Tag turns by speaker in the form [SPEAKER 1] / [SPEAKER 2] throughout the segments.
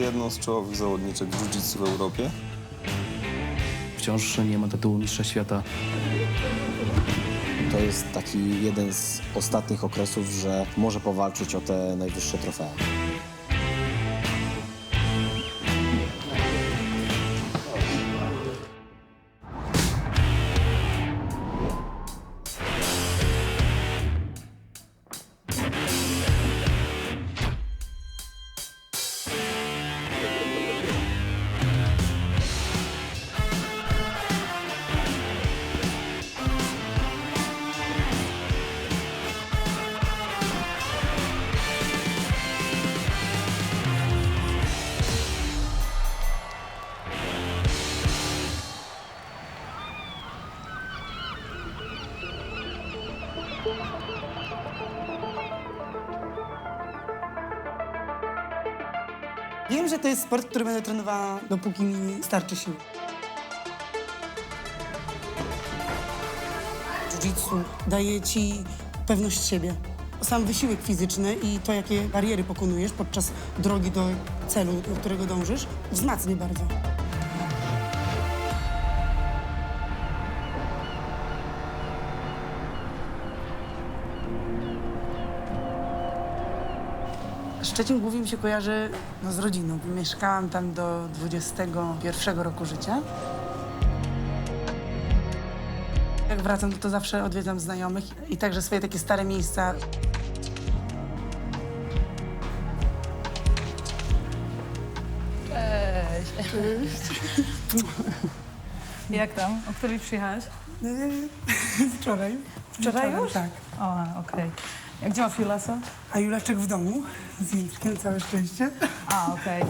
[SPEAKER 1] jedną z czołowych zawodniczek w jiu-jitsu w Europie.
[SPEAKER 2] Wciąż nie ma tytułu mistrza świata.
[SPEAKER 3] To jest taki jeden z ostatnich okresów, że może powalczyć o te najwyższe trofea.
[SPEAKER 4] To jest sport, który będę trenowała, dopóki mi starczy sił. Jiu-jitsu daje ci pewność siebie. Sam wysiłek fizyczny i to, jakie bariery pokonujesz podczas drogi do celu, do którego dążysz, wzmacnia bardzo. Szczecin głównie mi się kojarzy no, z rodziną. Mieszkałam tam do 21 roku życia. Jak wracam, to, zawsze odwiedzam znajomych i także swoje takie stare miejsca.
[SPEAKER 5] Jak tam? O której przyjechałaś?
[SPEAKER 4] Wczoraj.
[SPEAKER 5] Wczoraj
[SPEAKER 4] Wieczorem,
[SPEAKER 5] już?
[SPEAKER 4] Tak.
[SPEAKER 5] O, okej. A Gdzie ma Filasa?
[SPEAKER 4] A Juleczek w domu z Jędrkiem, całe szczęście.
[SPEAKER 5] A, okej.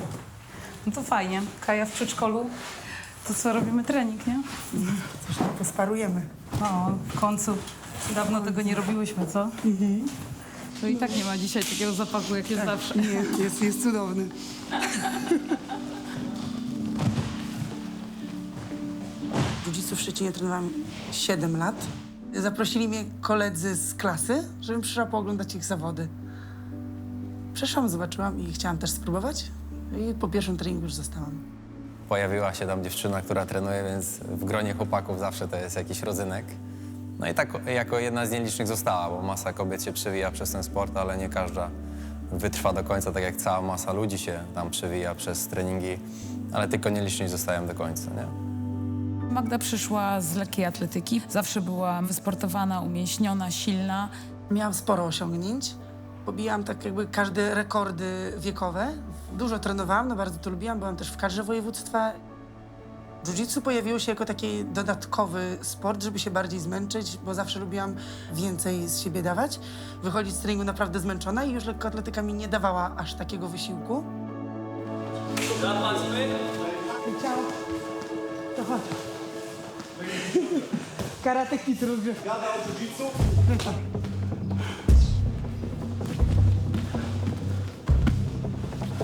[SPEAKER 5] No to fajnie. Kaja w przedszkolu. To co, robimy trening, nie?
[SPEAKER 4] Coś tam posparujemy.
[SPEAKER 5] O, w końcu. Dawno tego nie robiłyśmy, co? Mhm. To i tak nie ma dzisiaj takiego zapachu, jak jest zawsze.
[SPEAKER 4] Nie, jest, jest cudowny. Jiu-jitsu w Szczecinie trenowałam 7 lat. Zaprosili mnie koledzy z klasy, żebym przyszła pooglądać ich zawody. Przeszłam, zobaczyłam i chciałam też spróbować. I po pierwszym treningu już zostałam.
[SPEAKER 6] Pojawiła się tam dziewczyna, która trenuje, więc w gronie chłopaków zawsze to jest jakiś rodzynek. No i tak jako jedna z nielicznych została, bo masa kobiet się przewija przez ten sport, ale nie każda wytrwa do końca, tak jak cała masa ludzi się tam przewija przez treningi, ale tylko nieliczni zostają do końca, nie?
[SPEAKER 7] Magda przyszła z lekkiej atletyki. Zawsze była wysportowana, umięśniona, silna.
[SPEAKER 4] Miałam sporo osiągnięć. Pobijałam tak jakby każde rekordy wiekowe. Dużo trenowałam, no bardzo to lubiłam. Byłam też w kadrze województwa. Jiu-jitsu pojawiło się jako taki dodatkowy sport, żeby się bardziej zmęczyć, bo zawsze lubiłam więcej z siebie dawać. Wychodzić z treningu naprawdę zmęczona i już lekkoatletyka mi nie dawała aż takiego wysiłku. Ciao. To chodź. Karate Kid rozgrzewka.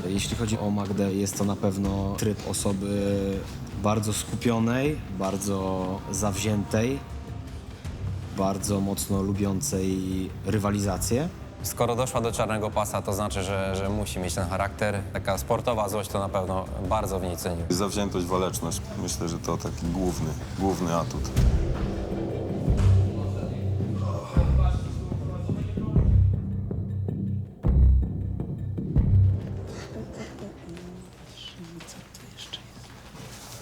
[SPEAKER 3] Jeśli chodzi o Magdę, jest to na pewno tryb osoby bardzo skupionej, bardzo zawziętej, bardzo mocno lubiącej rywalizację.
[SPEAKER 6] Skoro doszła do czarnego pasa, to znaczy, że, że musi mieć ten charakter. Taka sportowa złość to na pewno bardzo w niej cenię.
[SPEAKER 1] Zawziętość, waleczność. Myślę, że to taki główny, główny atut.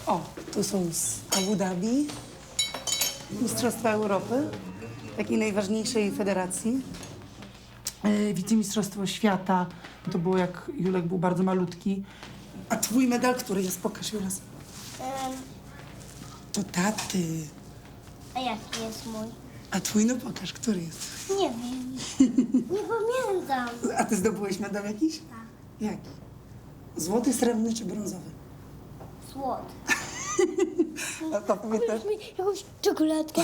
[SPEAKER 4] O, tu są z Abu Dhabi, Mistrzostwa Europy, takiej najważniejszej federacji. E, Wicemistrzostwo świata, to było jak Julek był bardzo malutki. A twój medal, który jest? Pokaż Julas. To taty.
[SPEAKER 8] A jaki jest mój?
[SPEAKER 4] A twój, no pokaż, który jest.
[SPEAKER 8] Nie wiem. Nie pamiętam.
[SPEAKER 4] A ty zdobyłeś medal jakiś?
[SPEAKER 8] Tak.
[SPEAKER 4] Jaki? Złoty, srebrny czy brązowy?
[SPEAKER 8] Słod.
[SPEAKER 4] A to pamiętasz?
[SPEAKER 8] Jakąś czekoladkę.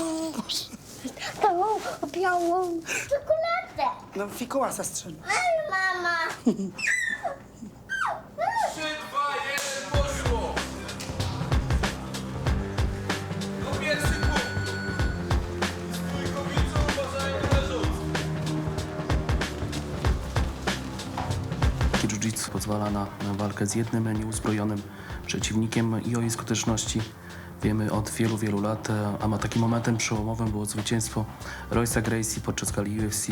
[SPEAKER 8] Taką białą czekoladę.
[SPEAKER 4] No, fikołasa strzelił.
[SPEAKER 8] Ale mama.
[SPEAKER 2] Jiu-jitsu pozwala na, na walkę z jednym nieuzbrojonym przeciwnikiem i o jej skuteczności wiemy od wielu, wielu lat, e, a ma takim momentem przełomowym było zwycięstwo Royce'a Gracie podczas gali UFC.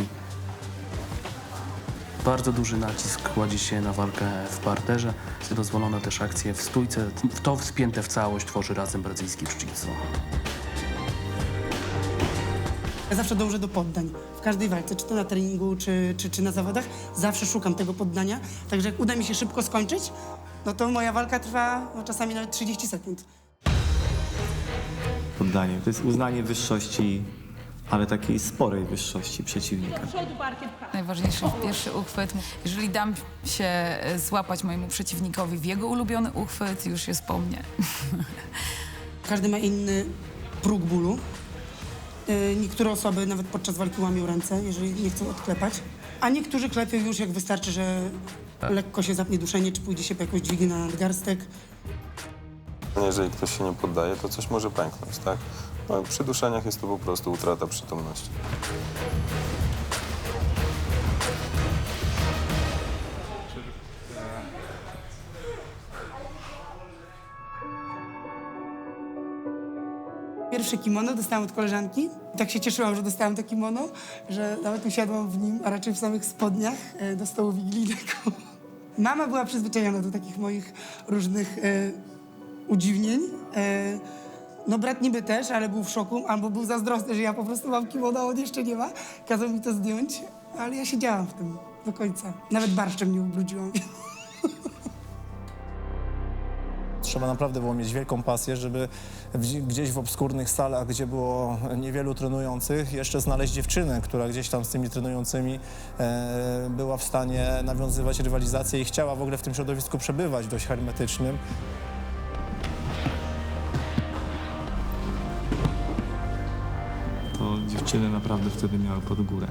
[SPEAKER 2] Bardzo duży nacisk kładzie się na walkę w parterze. Dozwolone też akcje w stójce. To wspięte w całość tworzy razem brazylijski jiu-jitsu.
[SPEAKER 4] Ja zawsze dążę do poddań. W każdej walce, czy to na treningu, czy, czy, czy na zawodach, zawsze szukam tego poddania. Także jak uda mi się szybko skończyć, no to moja walka trwa no, czasami nawet 30 sekund.
[SPEAKER 9] Poddanie. To jest uznanie wyższości, ale takiej sporej wyższości przeciwnika.
[SPEAKER 7] Najważniejszy jest pierwszy uchwyt. Jeżeli dam się złapać mojemu przeciwnikowi w jego ulubiony uchwyt, już jest po mnie.
[SPEAKER 4] Każdy ma inny próg bólu. Yy, Niektóre osoby nawet podczas walki łamią ręce, jeżeli nie chcą odklepać. A niektórzy klepią już jak wystarczy, że lekko się zapnie duszenie, czy pójdzie się po jakąś dźwignię na nadgarstek.
[SPEAKER 1] Jeżeli ktoś się nie poddaje, to coś może pęknąć, tak? No, przy duszeniach jest to po prostu utrata przytomności.
[SPEAKER 4] Pierwsze kimono dostałam od koleżanki. Tak się cieszyłam, że dostałam to kimono, że nawet usiadłam w nim, a raczej w samych spodniach e, do stołu wigilijnego. Mama była przyzwyczajona do takich moich różnych e, udziwnień. E, no brat niby też, ale był w szoku, albo był zazdrosny, że ja po prostu mam kimono, a on jeszcze nie ma. Kazał mi to zdjąć, ale ja siedziałam w tym do końca. Nawet barszczem nie ubrudziłam.
[SPEAKER 10] Trzeba naprawdę było mieć wielką pasję, żeby w, gdzieś w obskurnych salach, gdzie było niewielu trenujących, jeszcze znaleźć dziewczynę, która gdzieś tam z tymi trenującymi e, była w stanie nawiązywać rywalizację i chciała w ogóle w tym środowisku przebywać dość hermetycznym.
[SPEAKER 9] Dziewczyny naprawdę wtedy miały pod górę.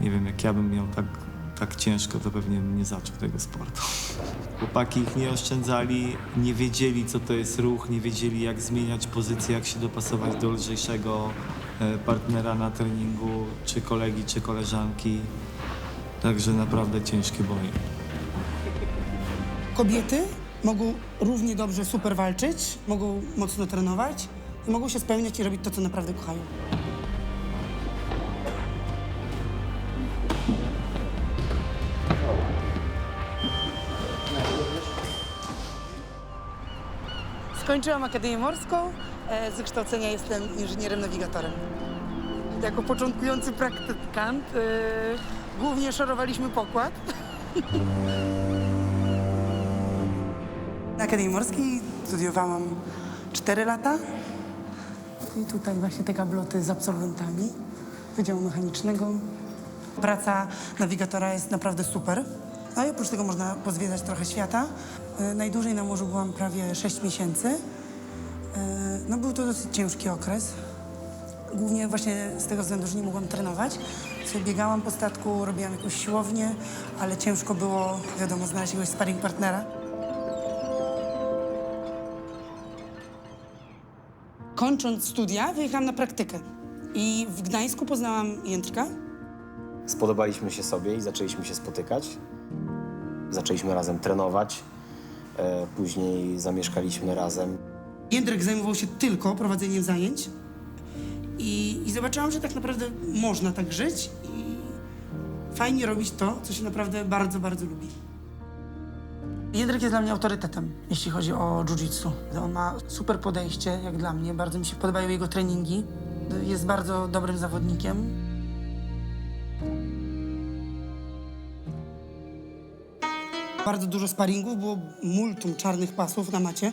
[SPEAKER 9] Nie wiem, jak ja bym miał tak, tak ciężko, to pewnie bym nie zaczął tego sportu. Chłopaki ich nie oszczędzali, nie wiedzieli, co to jest ruch, nie wiedzieli, jak zmieniać pozycję, jak się dopasować do lżejszego e, partnera na treningu, czy kolegi, czy koleżanki. Także naprawdę ciężkie boje.
[SPEAKER 4] Kobiety mogą równie dobrze super walczyć, mogą mocno trenować i mogą się spełniać i robić to, co naprawdę kochają. Skończyłam Akademię Morską. E, Z wykształcenia jestem inżynierem nawigatorem. Jako początkujący praktykant e, głównie szorowaliśmy pokład. Na Akademii Morskiej studiowałam 4 lata. I tutaj właśnie te gabloty z absolwentami Wydziału Mechanicznego. Praca nawigatora jest naprawdę super. No i oprócz tego można pozwiedzać trochę świata. E, Najdłużej na morzu byłam prawie 6 miesięcy. E, No był to dosyć ciężki okres. Głównie właśnie z tego względu, że nie mogłam trenować. Sobie biegałam po statku, robiłam jakąś siłownię, ale ciężko było, wiadomo, znaleźć jakiegoś sparring partnera. Kończąc studia, wyjechałam na praktykę. I w Gdańsku poznałam Jędrka.
[SPEAKER 3] Spodobaliśmy się sobie i zaczęliśmy się spotykać. Zaczęliśmy razem trenować. E, później zamieszkaliśmy razem.
[SPEAKER 4] Jędrek zajmował się tylko prowadzeniem zajęć. I, I zobaczyłam, że tak naprawdę można tak żyć i fajnie robić to, co się naprawdę bardzo, bardzo lubi. Jędrek jest dla mnie autorytetem, jeśli chodzi o jiu-jitsu. On ma super podejście, jak dla mnie. Bardzo mi się podobają jego treningi. Jest bardzo dobrym zawodnikiem. Bardzo dużo sparingów, było multum czarnych pasów na macie.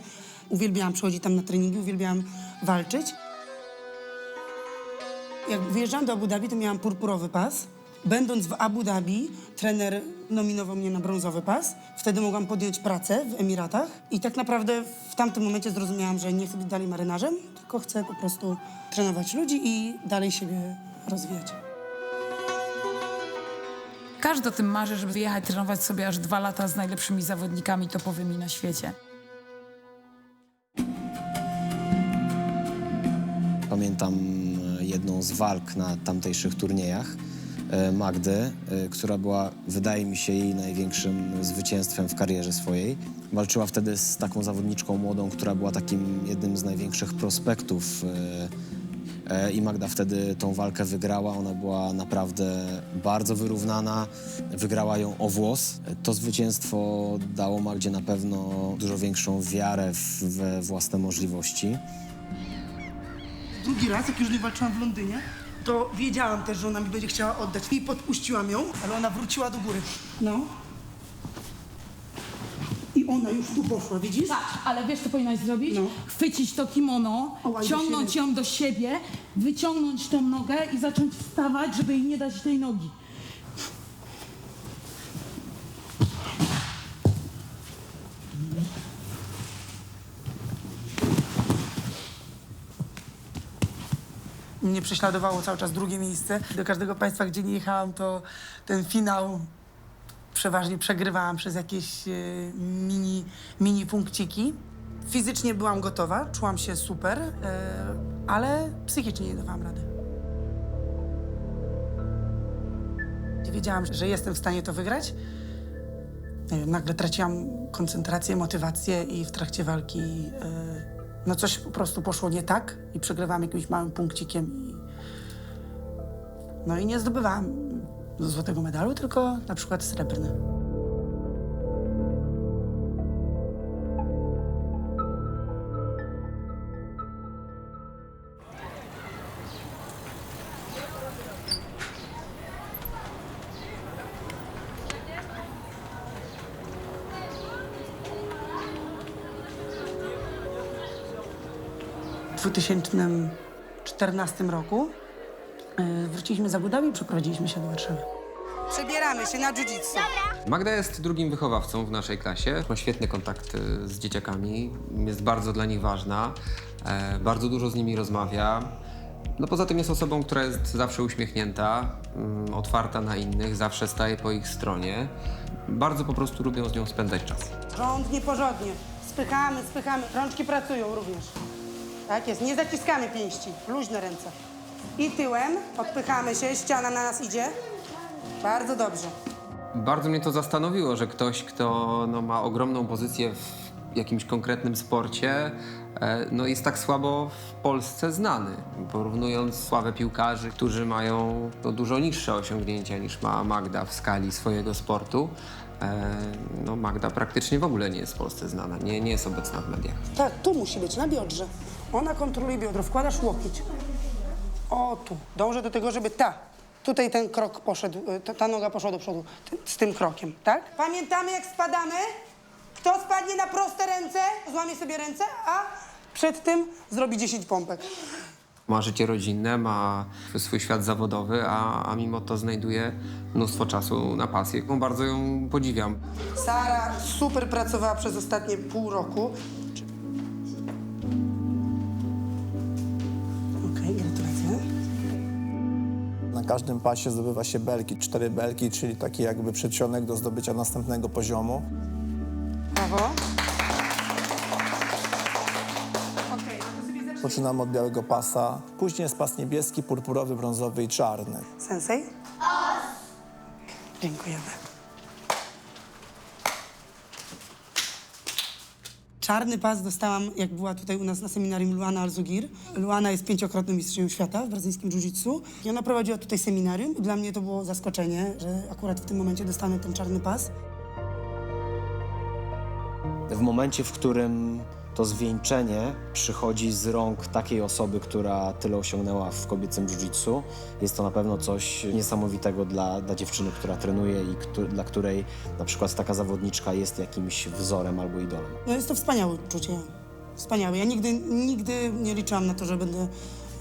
[SPEAKER 4] Uwielbiałam przychodzić tam na treningi, uwielbiałam walczyć. Jak wyjeżdżałam do Abu Dhabi, to miałam purpurowy pas. Będąc w Abu Dhabi, trener nominował mnie na brązowy pas. Wtedy mogłam podjąć pracę w Emiratach. I tak naprawdę w tamtym momencie zrozumiałam, że nie chcę być dalej marynarzem, tylko chcę po prostu trenować ludzi i dalej siebie rozwijać.
[SPEAKER 7] Każdy o tym marzy, żeby wyjechać, trenować sobie aż dwa lata z najlepszymi zawodnikami topowymi na świecie.
[SPEAKER 3] Pamiętam e, jedną z walk na tamtejszych turniejach. e, Magdy, e, która była, wydaje mi się, jej największym zwycięstwem w karierze swojej. Walczyła wtedy z taką zawodniczką młodą, która była takim jednym z największych prospektów i Magda wtedy tą walkę wygrała. Ona była naprawdę bardzo wyrównana, wygrała ją o włos. To zwycięstwo dało Magdzie na pewno dużo większą wiarę w, we własne możliwości.
[SPEAKER 4] Drugi raz, jak już nie walczyłam w Londynie, to wiedziałam też, że ona mi będzie chciała oddać. I podpuściłam ją, ale ona wróciła do góry. No. Ona już tu poszła, widzisz?
[SPEAKER 5] Tak, ale wiesz, co powinnaś zrobić?
[SPEAKER 4] No.
[SPEAKER 5] Chwycić to kimono,
[SPEAKER 4] do
[SPEAKER 5] ciągnąć ją do siebie, wyciągnąć tą nogę i zacząć wstawać, żeby jej nie dać tej nogi.
[SPEAKER 4] Mnie prześladowało cały czas drugie miejsce. Do każdego państwa, gdzie nie jechałam, to ten finał przeważnie przegrywałam przez jakieś e, mini, mini punkciki. Fizycznie byłam gotowa, czułam się super, e, ale psychicznie nie dawałam rady. Wiedziałam, że jestem w stanie to wygrać. Wiem, nagle traciłam koncentrację, motywację i w trakcie walki e, no coś po prostu poszło nie tak i przegrywałam jakimś małym punkcikiem. No i nie zdobywałam złotego medalu, tylko na przykład srebrny. W 2014 roku e, wróciliśmy z Abu Dhabi i przeprowadziliśmy się do Warszawy. Przebieramy się na jiu-jitsu.
[SPEAKER 11] Magda jest drugim wychowawcą w naszej klasie. Ma świetny kontakt y, z dzieciakami, jest bardzo dla nich ważna, e, bardzo dużo z nimi rozmawia. No poza tym jest osobą, która jest zawsze uśmiechnięta, mm, otwarta na innych, zawsze staje po ich stronie. Bardzo po prostu lubią z nią spędzać czas.
[SPEAKER 4] Rząd nieporządnie. Spychamy, spychamy. Rączki pracują również. Tak jest. Nie zaciskamy pięści. Luźne ręce. I tyłem odpychamy się. Ściana na nas idzie. Bardzo dobrze.
[SPEAKER 11] Bardzo mnie to zastanowiło, że ktoś, kto no, ma ogromną pozycję w jakimś konkretnym sporcie, e, no, jest tak słabo w Polsce znany. Porównując sławę piłkarzy, którzy mają no, dużo niższe osiągnięcia niż ma Magda w skali swojego sportu, e, no, Magda praktycznie w ogóle nie jest w Polsce znana, nie, nie jest obecna w mediach.
[SPEAKER 4] Tak, tu musi być, na biodrze. Ona kontroluje biodro. Wkładasz łokieć. O, tu. Dążę do tego, żeby ta. Tutaj ten krok poszedł, y, ta, ta noga poszła do przodu ty, z tym krokiem, tak? Pamiętamy, jak spadamy? Kto spadnie na proste ręce, złamie sobie ręce, a przed tym zrobi 10 pompek.
[SPEAKER 11] Ma życie rodzinne, ma swój świat zawodowy, a, a mimo to znajduje mnóstwo czasu na pasję. Bardzo ją podziwiam.
[SPEAKER 4] Sara super pracowała przez ostatnie pół roku.
[SPEAKER 10] Każdym pasie zdobywa się belki, cztery belki, czyli taki jakby przedsionek do zdobycia następnego poziomu.
[SPEAKER 4] Brawo.
[SPEAKER 10] Poczynamy od białego pasa, później jest pas niebieski, purpurowy, brązowy i czarny.
[SPEAKER 4] Sensei? Dziękujemy. Czarny pas dostałam, jak była tutaj u nas na seminarium Luana Alzugir. Luana jest pięciokrotnym mistrzem świata w brazylijskim jiu-jitsu. I ona prowadziła tutaj seminarium. I dla mnie to było zaskoczenie, że akurat w tym momencie dostanę ten czarny pas.
[SPEAKER 3] W momencie, w którym to zwieńczenie przychodzi z rąk takiej osoby, która tyle osiągnęła w kobiecym jiu-jitsu, jest to na pewno coś niesamowitego dla, dla dziewczyny, która trenuje i któ- dla której na przykład taka zawodniczka jest jakimś wzorem albo idolem.
[SPEAKER 4] No jest to wspaniałe uczucie. Wspaniałe. Ja nigdy, nigdy nie liczyłam na to, że będę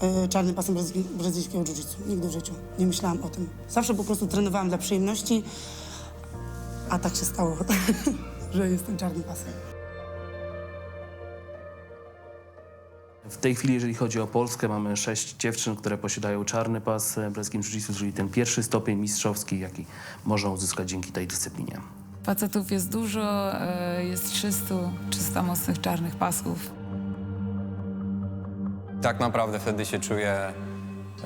[SPEAKER 4] e, czarnym pasem brazyli- brazylijskiego jiu-jitsu. Nigdy w życiu. Nie myślałam o tym. Zawsze po prostu trenowałam dla przyjemności, a tak się stało, że jestem czarnym pasem.
[SPEAKER 2] W tej chwili, jeżeli chodzi o Polskę, mamy sześć dziewczyn, które posiadają czarny pas w brazylskim jiu-jitsu, czyli ten pierwszy stopień mistrzowski, jaki można uzyskać dzięki tej dyscyplinie.
[SPEAKER 7] Facetów jest dużo, e, jest 300, 300 mocnych czarnych pasów.
[SPEAKER 6] Tak naprawdę wtedy się czuję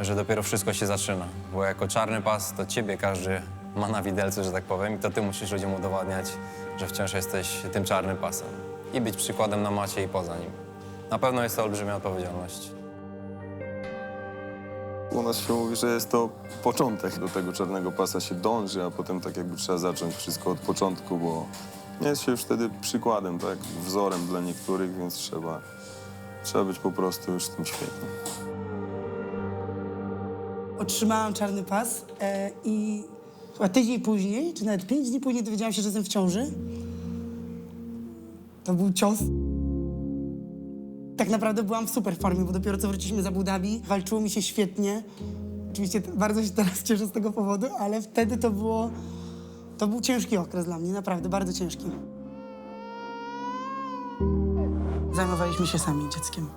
[SPEAKER 6] że dopiero wszystko się zaczyna. Bo jako czarny pas to ciebie każdy ma na widelcu, że tak powiem, i to ty musisz ludziom udowadniać, że wciąż jesteś tym czarnym pasem. I być przykładem na macie i poza nim. Na pewno jest to olbrzymia odpowiedzialność.
[SPEAKER 1] U nas się mówi, że jest to początek. Do tego czarnego pasa się dąży, a potem tak jakby trzeba zacząć wszystko od początku, bo nie jest się już wtedy przykładem, tak, wzorem dla niektórych, więc trzeba, trzeba być po prostu już tym świetnym.
[SPEAKER 4] Otrzymałam czarny pas e, i chyba tydzień później, czy nawet pięć dni później dowiedziałam się, że jestem w ciąży. To był cios. Tak naprawdę byłam w super formie, bo dopiero co wróciliśmy z Abu Dhabi. Walczyło mi się świetnie. Oczywiście bardzo się teraz cieszę z tego powodu, ale wtedy to było... To był ciężki okres dla mnie, naprawdę, bardzo ciężki. Zajmowaliśmy się sami dzieckiem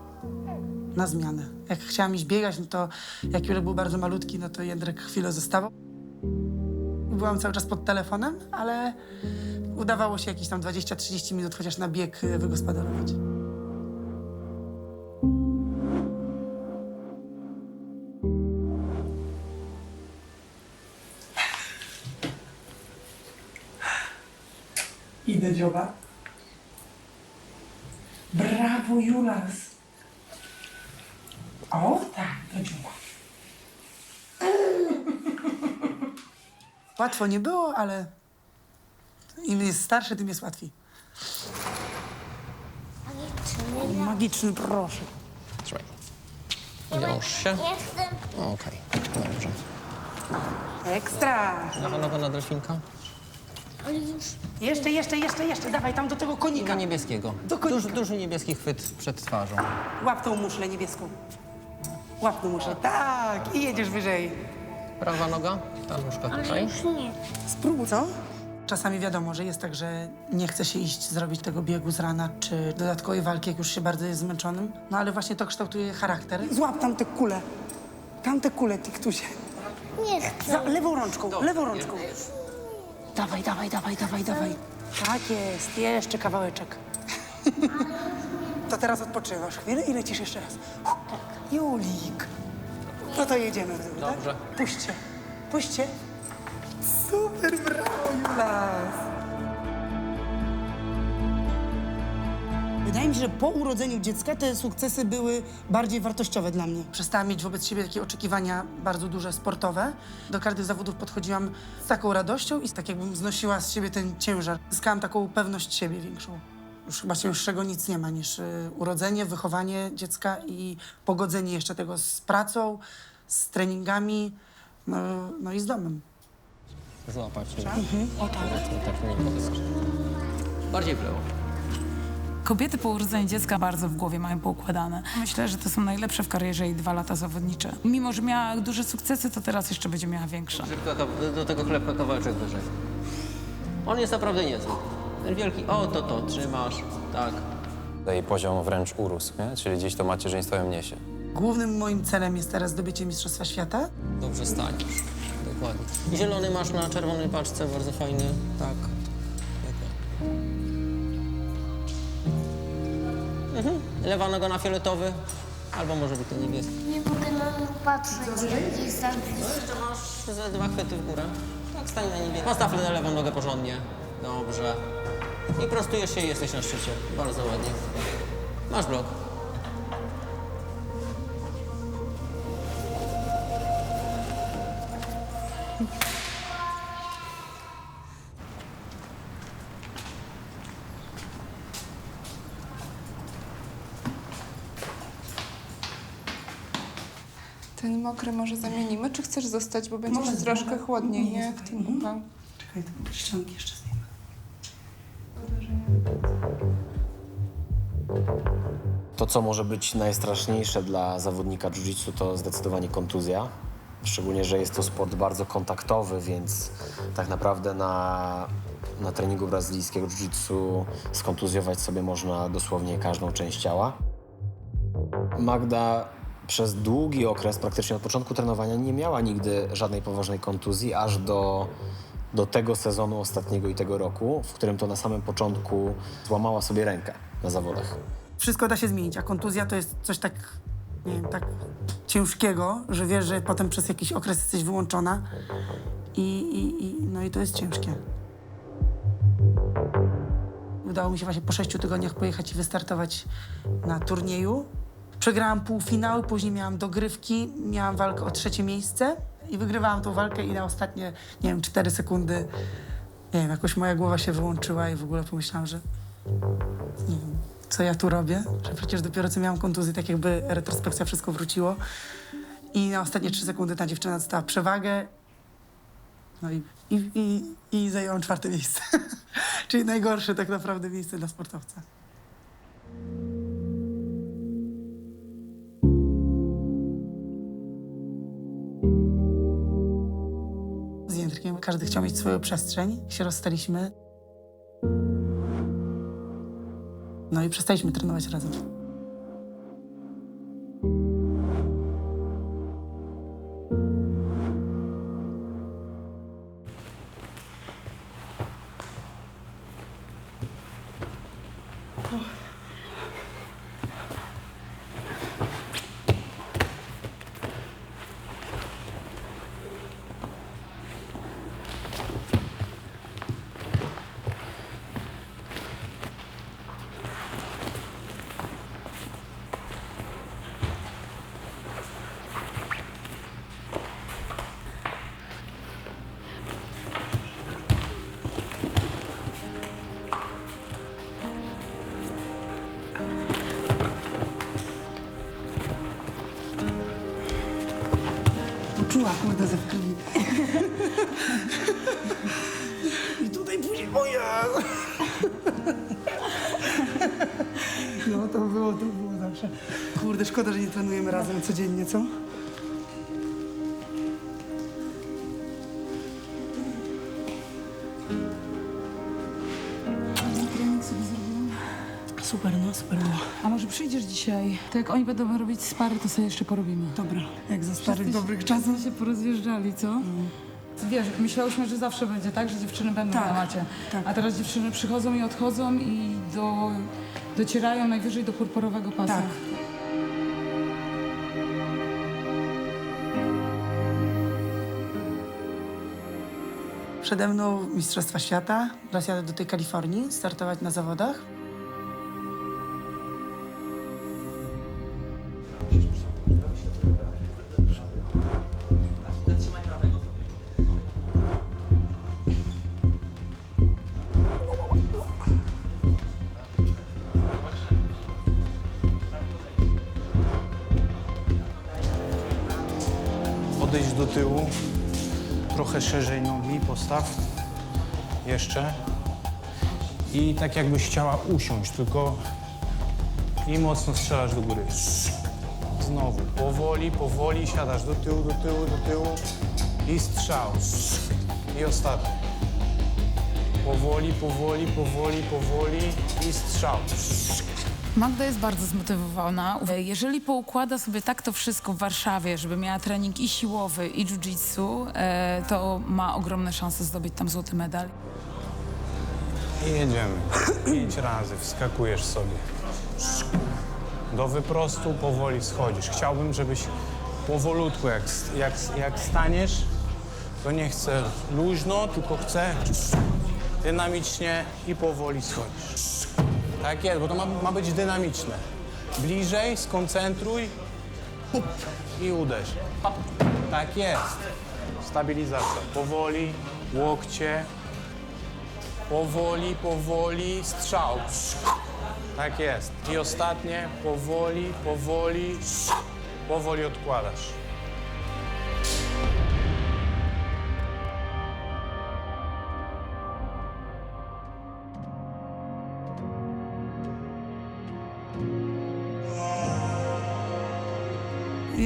[SPEAKER 4] na zmianę. Jak chciałam iść biegać, no to jak Jurek był bardzo malutki, no to Jędrek chwilę zostawał. Byłam cały czas pod telefonem, ale udawało się jakieś tam 20-30 minut chociaż na bieg y, wygospodarować. Dzioba. Brawo, Julas. O, tak, to działa. Łatwo nie było, ale im jest starszy, tym jest łatwiej.
[SPEAKER 8] Magiczny.
[SPEAKER 4] Magiczny, proszę.
[SPEAKER 12] Trzymaj. Wiąż się.
[SPEAKER 8] Jestem.
[SPEAKER 12] Okej, dobrze.
[SPEAKER 4] Ekstra.
[SPEAKER 12] Nowa, nowa na delfinka?
[SPEAKER 8] Ale już
[SPEAKER 4] Jeszcze, jeszcze, jeszcze, jeszcze. Dawaj tam do tego
[SPEAKER 12] Do
[SPEAKER 4] konika.
[SPEAKER 12] niebieskiego.
[SPEAKER 4] Do konika.
[SPEAKER 12] Duży, duży niebieski chwyt przed twarzą.
[SPEAKER 4] Łap tą muszlę niebieską. Łap tą muszlę. Tak, i jedziesz wyżej.
[SPEAKER 12] Prawa noga, ta nóżka tutaj.
[SPEAKER 8] już nie.
[SPEAKER 4] Spróbuj, co? Czasami wiadomo, że jest tak, że nie chce się iść zrobić tego biegu z rana, czy dodatkowej walki, jak już się bardzo jest zmęczonym. No ale właśnie to kształtuje charakter. Złap tam te kule. Tamte kule, Tiktusie.
[SPEAKER 8] Nie chcę.
[SPEAKER 4] Za, lewą rączką, lewą rączką. Dawaj, dawaj, dawaj, dawaj, dawaj. Tak jest, jeszcze kawałeczek. to teraz odpoczywasz chwilę i lecisz jeszcze raz. Julik. No to jedziemy w dół,
[SPEAKER 12] Dobrze.
[SPEAKER 4] tak? Puśćcie, puśćcie. Super, brawo, Julas. Wydaje mi się, że po urodzeniu dziecka te sukcesy były bardziej wartościowe dla mnie. Przestałam mieć wobec siebie takie oczekiwania bardzo duże, sportowe. Do każdych zawodów podchodziłam z taką radością i tak jakbym znosiła z siebie ten ciężar. Zyskałam taką pewność siebie większą. Już chyba cięższego nic nie ma niż y, urodzenie, wychowanie dziecka i pogodzenie jeszcze tego z pracą, z treningami, no, no i z domem.
[SPEAKER 12] Złapać. się.
[SPEAKER 4] O tak.
[SPEAKER 12] To tak nie mogę. Bardziej w lewo.
[SPEAKER 7] Kobiety po urodzeniu dziecka bardzo w głowie mają poukładane. Myślę, że to są najlepsze w karierze jej dwa lata zawodnicze. Mimo, że miała duże sukcesy, to teraz jeszcze będzie miała większe.
[SPEAKER 12] Szybko kaw- do tego chlebka kawałeczek wyżej. On jest naprawdę niezły. Ten wielki, o to to, trzymasz, tak.
[SPEAKER 6] Jej poziom wręcz urósł, nie? czyli gdzieś to macierzyństwo ją niesie.
[SPEAKER 4] Głównym moim celem jest teraz zdobycie Mistrzostwa Świata.
[SPEAKER 12] Dobrze staniesz. Dokładnie. Zielony masz na czerwonej paczce, bardzo fajny. Tak. Mhm. Lewa noga na fioletowy, albo może być ten niebieski.
[SPEAKER 8] Nie mogę na nią patrzeć, jak jest tam
[SPEAKER 12] No jeszcze masz ze dwa chwyty w górę. Tak, stań na niebie. Postaw na lewą nogę porządnie. Dobrze. I prostujesz się i jesteś na szczycie. Bardzo ładnie. Masz blok.
[SPEAKER 13] Mokry może zamienimy, czy chcesz zostać, bo będzie ci troszkę chłodniej, nie? W tym upał.
[SPEAKER 4] Czekaj, te ścianki jeszcze zdejmę.
[SPEAKER 3] To, co może być najstraszniejsze dla zawodnika jiu-jitsu, to zdecydowanie kontuzja. Szczególnie, że jest to sport bardzo kontaktowy, więc tak naprawdę na, na treningu brazylijskiego jiu-jitsu skontuzjować sobie można dosłownie każdą część ciała. Magda przez długi okres, praktycznie od początku trenowania, nie miała nigdy żadnej poważnej kontuzji, aż do, do tego sezonu ostatniego i tego roku, w którym to na samym początku złamała sobie rękę na zawodach.
[SPEAKER 4] Wszystko da się zmienić, a kontuzja to jest coś tak nie wiem, tak ciężkiego, że wiesz, że potem przez jakiś okres jesteś wyłączona i, i, i no i to jest ciężkie. Udało mi się właśnie po sześciu tygodniach pojechać i wystartować na turnieju. Przegrałam półfinał, później miałam dogrywki, miałam walkę o trzecie miejsce i wygrywałam tą walkę i na ostatnie, nie wiem, cztery sekundy, nie wiem, jakoś moja głowa się wyłączyła i w ogóle pomyślałam, że nie wiem, co ja tu robię, że przecież dopiero co miałam kontuzję, tak jakby retrospekcja, wszystko wróciło. I na ostatnie trzy sekundy ta dziewczyna dostała przewagę. No i, i, i, i zajęłam czwarte miejsce. Czyli najgorsze tak naprawdę miejsce dla sportowca. Każdy chciał mieć swoją przestrzeń. Się rozstaliśmy. No i przestaliśmy trenować razem. Jezu! No to było, to było zawsze. Kurde, szkoda, że nie trenujemy razem codziennie, co? Super, no, super było.
[SPEAKER 7] A może przyjdziesz dzisiaj? To jak oni będą robić spary, to sobie jeszcze porobimy.
[SPEAKER 4] Dobra, jak za starych dobrych czasów.
[SPEAKER 7] się porozjeżdżali, co? Wiesz, myślałyśmy, że zawsze będzie tak, że dziewczyny będą
[SPEAKER 4] Tak,
[SPEAKER 7] na macie.
[SPEAKER 4] tak.
[SPEAKER 7] A teraz dziewczyny przychodzą i odchodzą i do, docierają najwyżej do purpurowego pasa.
[SPEAKER 4] Tak. Przede mną Mistrzostwa Świata. Teraz jadę do tej Kalifornii startować na zawodach.
[SPEAKER 14] Szerzej nogi, postaw. Jeszcze. I tak jakbyś chciała usiąść, tylko i mocno strzelasz do góry. Znowu, powoli, powoli siadasz do tyłu, do tyłu, do tyłu i strzał. I ostatni. Powoli, powoli, powoli, powoli i strzał.
[SPEAKER 7] Magda jest bardzo zmotywowana. Jeżeli poukłada sobie tak to wszystko w Warszawie, żeby miała trening i siłowy, i jiu-jitsu, e, to ma ogromne szanse zdobyć tam złoty medal.
[SPEAKER 14] I jedziemy. Pięć razy wskakujesz sobie. Do wyprostu powoli schodzisz. Chciałbym, żebyś powolutku, jak, jak, jak staniesz, to nie chcę luźno, tylko chcę dynamicznie i powoli schodzisz. Tak jest, bo to ma, ma być dynamiczne. Bliżej, skoncentruj i uderz. Tak jest. Stabilizacja. Powoli, łokcie, Powoli, powoli, strzał. Tak jest. I ostatnie, powoli, powoli, powoli odkładasz.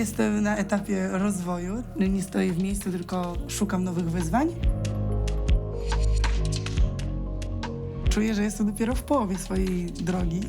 [SPEAKER 4] Jestem na etapie rozwoju. Nie stoję w miejscu, tylko szukam nowych wyzwań. Czuję, że jestem dopiero w połowie swojej drogi.